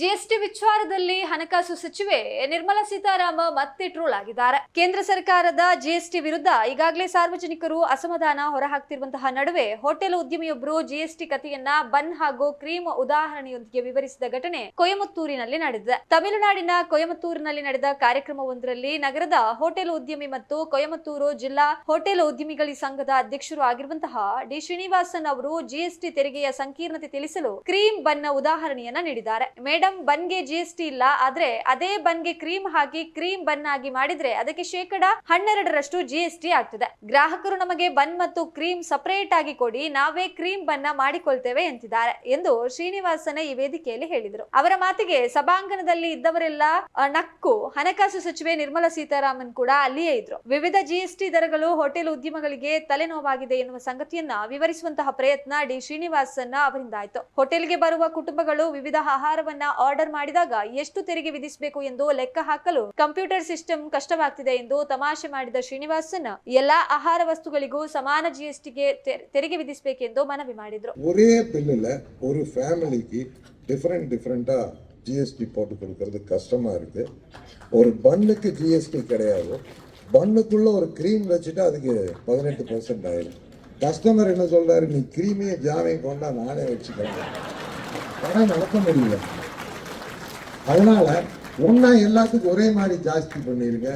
GST ವಿಚಾರದಲ್ಲಿ ಹಣಕಾಸು ಸಚಿವೆ ನಿರ್ಮಲಾ ಸೀತಾರಾಮ ಮತ್ತೆ ಟ್ರೋಲ್ ಆಗಿದ್ದಾರೆ. ಕೇಂದ್ರ ಸರ್ಕಾರದ ಜಿಎಸ್ಟಿ ವಿರುದ್ಧ ಈಗಾಗಲೇ ಸಾರ್ವಜನಿಕರು ಅಸಮಾಧಾನ ಹೊರಹಾಕ್ತಿರುವಂತಹ ನಡುವೆ ಹೋಟೆಲ್ ಉದ್ಯಮಿಯೊಬ್ಬರು ಜಿಎಸ್ಟಿ ಕಥೆಯನ್ನ ಬನ್ ಹಾಗೂ ಕ್ರೀಮ್ ಉದಾಹರಣೆಯೊಂದಿಗೆ ವಿವರಿಸಿದ ಘಟನೆ ಕೊಯಮತ್ತೂರಿನಲ್ಲಿ ನಡೆದಿದೆ. ತಮಿಳುನಾಡಿನ ಕೊಯಮತ್ತೂರಿನಲ್ಲಿ ನಡೆದ ಕಾರ್ಯಕ್ರಮವೊಂದರಲ್ಲಿ ನಗರದ ಹೋಟೆಲ್ ಉದ್ಯಮಿ ಮತ್ತು ಕೊಯಮತ್ತೂರು ಜಿಲ್ಲಾ ಹೋಟೆಲ್ ಉದ್ಯಮಿಗಳ ಸಂಘದ ಅಧ್ಯಕ್ಷರು ಆಗಿರುವಂತಹ ಡಿ. ಶ್ರೀನಿವಾಸನ್ ಅವರು ಜಿಎಸ್ಟಿ ತೆರಿಗೆಯ ಸಂಕೀರ್ಣತೆ ತಿಳಿಸಲು ಕ್ರೀಮ್ ಬನ್ನ ಉದಾಹರಣೆಯನ್ನ ನೀಡಿದ್ದಾರೆ. ಮೇಡಮ್ ಬನ್ಗೆ ಟಿ ಇಲ್ಲ, ಆದ್ರೆ ಅದೇ ಬನ್ಗೆ ಕ್ರೀಮ್ ಹಾಕಿ ಕ್ರೀಮ್ ಬನ್ ಆಗಿ ಮಾಡಿದ್ರೆ ಅದಕ್ಕೆ ಶೇಕಡ ಹನ್ನೆರಡರಷ್ಟು ಜಿಎಸ್ಟಿ ಆಗ್ತದೆ. ಗ್ರಾಹಕರು ನಮಗೆ ಬನ್ ಮತ್ತು ಕ್ರೀಮ್ ಸಪರೇಟ್ ಆಗಿ ಕೊಡಿ, ನಾವೇ ಕ್ರೀಮ್ ಬನ್ನ ಮಾಡಿಕೊಳ್ತೇವೆ ಎಂತಿದ್ದಾರೆ ಎಂದು ಶ್ರೀನಿವಾಸನ ಈ ವೇದಿಕೆಯಲ್ಲಿ ಹೇಳಿದರು. ಅವರ ಮಾತಿಗೆ ಸಭಾಂಗಣದಲ್ಲಿ ಇದ್ದವರೆಲ್ಲ ನಕ್ಕು. ಹಣಕಾಸು ಸಚಿವೆ ನಿರ್ಮಲಾ ಸೀತಾರಾಮನ್ ಕೂಡ ಅಲ್ಲಿಯೇ ಇದ್ರು. ವಿವಿಧ ಜಿಎಸ್ಟಿ ದರಗಳು ಹೋಟೆಲ್ ಉದ್ಯಮಗಳಿಗೆ ತಲೆನೋವಾಗಿದೆ ಎನ್ನುವ ಸಂಗತಿಯನ್ನ ವಿವರಿಸುವಂತಹ ಪ್ರಯತ್ನ ಡಿ ಶ್ರೀನಿವಾಸನ್ ಅವರಿಂದಾಯ್ತು. ಹೋಟೆಲ್ಗೆ ಬರುವ ಕುಟುಂಬಗಳು ವಿವಿಧ ಆಹಾರವನ್ನ ಆರ್ಡರ್ ಮಾಡಿದಾಗ ಎಷ್ಟು ತೆರಿಗೆ ವಿಧಿಸಬೇಕು ಎಂದು ಲೆಕ್ಕ ಹಾಕಲು ಕಂಪ್ಯೂಟರ್ ಸಿಸ್ಟಮ್ ಕಷ್ಟವಾಗ್ತಿದೆ ಎಂದು ತಮಾಷೆ ಮಾಡಿದ ಶ್ರೀನಿವಾಸನ್ ಎಲ್ಲಾ ಆಹಾರ ವಸ್ತುಗಳಿಗೂ ಸಮಾನ ಜಿಎಸ್ಟಿಗೆ ತೆರಿಗೆ ವಿಧಿಸಬೇಕೆಂದು ಮನವಿ ಮಾಡಿದ್ರು ஒரே பில்லில் ஒரு ஃபேமிலிக்கு டிஃப்ரெண்ட் டிஃப்ரெண்ட்டாக ஜிஎஸ்டி போட்டு கொடுக்கறது கஷ்டமாக இருக்குது ஒரு பன்னுக்கு ஜிஎஸ்டி கிடையாது பன்னுக்குள்ள ஒரு க்ரீம் வச்சுட்டு அதுக்கு பதினெட்டு பர்சன்ட் ஆயிடும் கஸ்டமர் என்ன சொல்றாரு நீ க்ரீமையும் ஜாமையும் கொண்டா நானே வச்சுக்கிறேன் ஆனால் நடக்க முடியல அதனால் ஒன்றா எல்லாத்துக்கும் ஒரே மாதிரி ஜாஸ்தி பண்ணிடுங்க